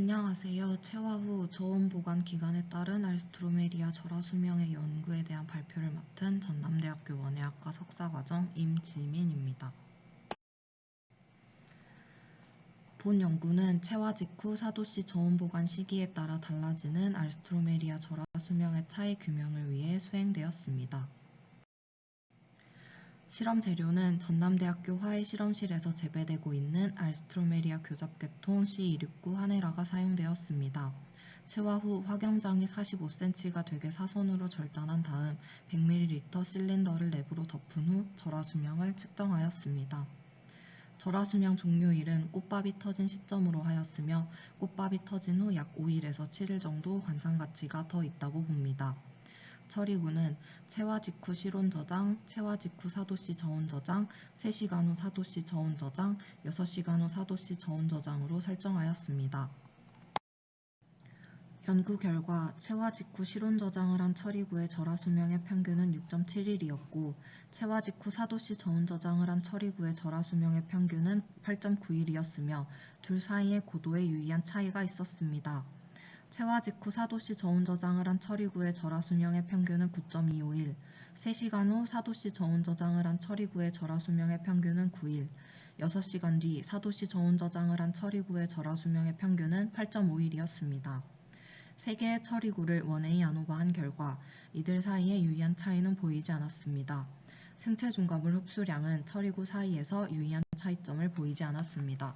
안녕하세요. 체화 후 저온 보관 기간에 따른 알스트로메리아 절하 수명의 연구에 대한 발표를 맡은 전남대학교 원예학과 석사과정 임지민입니다. 본 연구는 체화 직후 사도시 저온 보관 시기에 따라 달라지는 알스트로메리아 절하 수명의 차이 규명을 위해 수행되었습니다. 실험 재료는 전남대학교 화훼실험실에서 재배되고 있는 알스트로메리아 교잡계통 C269 하네라가 사용되었습니다. 체화 후 화경장이 45cm가 되게 사선으로 절단한 다음 100ml 실린더를 랩으로 덮은 후 절하 수명을 측정하였습니다. 절하 수명 종료일은 꽃밥이 터진 시점으로 하였으며 꽃밥이 터진 후 약 5일에서 7일 정도 관상 가치가 더 있다고 봅니다. 처리구는 체화 직후 실온 저장, 체화 직후 사도시 저온 저장, 3시간 후 사도시 저온 저장, 6시간 후 사도시 저온 저장으로 설정하였습니다. 연구 결과 체화 직후 실온 저장을 한 처리구의 절하 수명의 평균은 6.7일이었고 체화 직후 사도시 저온 저장을 한 처리구의 절하 수명의 평균은 8.9일이었으며 둘 사이에 고도의 유의한 차이가 있었습니다. 체화 직후 사도시 저온 저장을 한 처리구의 절하 수명의 평균은 9.25일, 3시간 후 사도시 저온 저장을 한 처리구의 절하 수명의 평균은 9일, 6시간 뒤 사도시 저온 저장을 한 처리구의 절하 수명의 평균은 8.5일이었습니다. 세 개의 처리구를 원웨이 안오버한 결과 이들 사이에 유의한 차이는 보이지 않았습니다. 생체 중과물 흡수량은 처리구 사이에서 유의한 차이점을 보이지 않았습니다.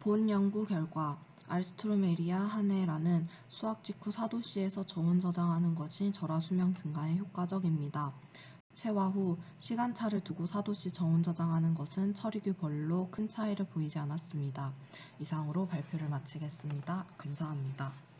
본 연구 결과 알스트로메리아 하네라는 수확 직후 사도시에서 저온 저장하는 것이 절하 수명 증가에 효과적입니다. 체화 후 시간차를 두고 사도시 저온 저장하는 것은 처리규 별로 큰 차이를 보이지 않았습니다. 이상으로 발표를 마치겠습니다. 감사합니다.